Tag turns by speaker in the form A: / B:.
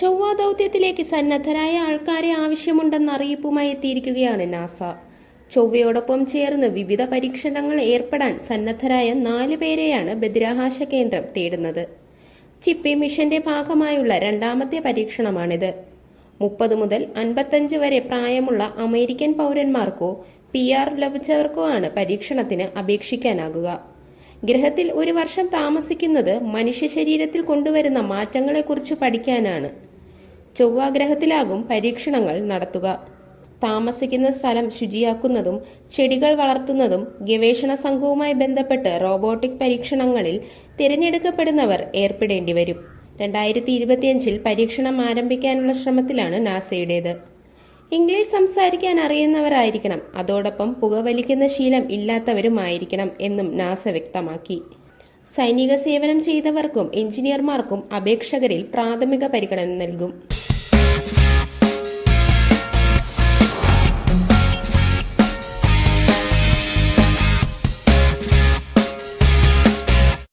A: ചൊവ്വ ദൗത്യത്തിലേക്ക് സന്നദ്ധരായ ആൾക്കാരെ ആവശ്യമുണ്ടെന്ന അറിയിപ്പുമായി എത്തിയിരിക്കുകയാണ് നാസ. ചൊവ്വയോടൊപ്പം ചേർന്ന് വിവിധ പരീക്ഷണങ്ങൾ ഏർപ്പെടാൻ സന്നദ്ധരായ നാല് പേരെയാണ് ബഹിരാകാശ കേന്ദ്രം തേടുന്നത്. ചിപ്പി മിഷന്റെ ഭാഗമായുള്ള രണ്ടാമത്തെ പരീക്ഷണമാണിത്. മുപ്പത് മുതൽ അൻപത്തഞ്ച് വരെ പ്രായമുള്ള അമേരിക്കൻ പൗരന്മാർക്കോ പി ആർ ലഭിച്ചവർക്കോ ആണ് പരീക്ഷണത്തിന് അപേക്ഷിക്കാനാകുക. ഗ്രഹത്തിൽ ഒരു വർഷം താമസിക്കുന്നത് മനുഷ്യ ശരീരത്തിൽ കൊണ്ടുവരുന്ന മാറ്റങ്ങളെക്കുറിച്ച് പഠിക്കാനാണ്. ചൊവ്വ ഗ്രഹത്തിലാകും പരീക്ഷണങ്ങൾ നടത്തുക. താമസിക്കുന്ന സ്ഥലം ശുചിയാക്കുന്നതും ചെടികൾ വളർത്തുന്നതും ഗവേഷണ സംഘവുമായി ബന്ധപ്പെട്ട് റോബോട്ടിക് പരീക്ഷണങ്ങളിൽ തിരഞ്ഞെടുക്കപ്പെടുന്നവർ ഏർപ്പെടേണ്ടി വരും രണ്ടായിരത്തി ഇരുപത്തിയഞ്ചിൽ പരീക്ഷണം ആരംഭിക്കാനുള്ള ശ്രമത്തിലാണ് നാസയുടേത്. ഇംഗ്ലീഷ് സംസാരിക്കാൻ അറിയുന്നവരായിരിക്കണം. അതോടൊപ്പം പുകവലിക്കുന്ന ശീലം ഇല്ലാത്തവരുമായിരിക്കണം എന്നും നാസ വ്യക്തമാക്കി. സൈനിക സേവനം ചെയ്തവർക്കും എഞ്ചിനീയർമാർക്കും അപേക്ഷകരിൽ പ്രാഥമിക പരിഗണന നൽകും.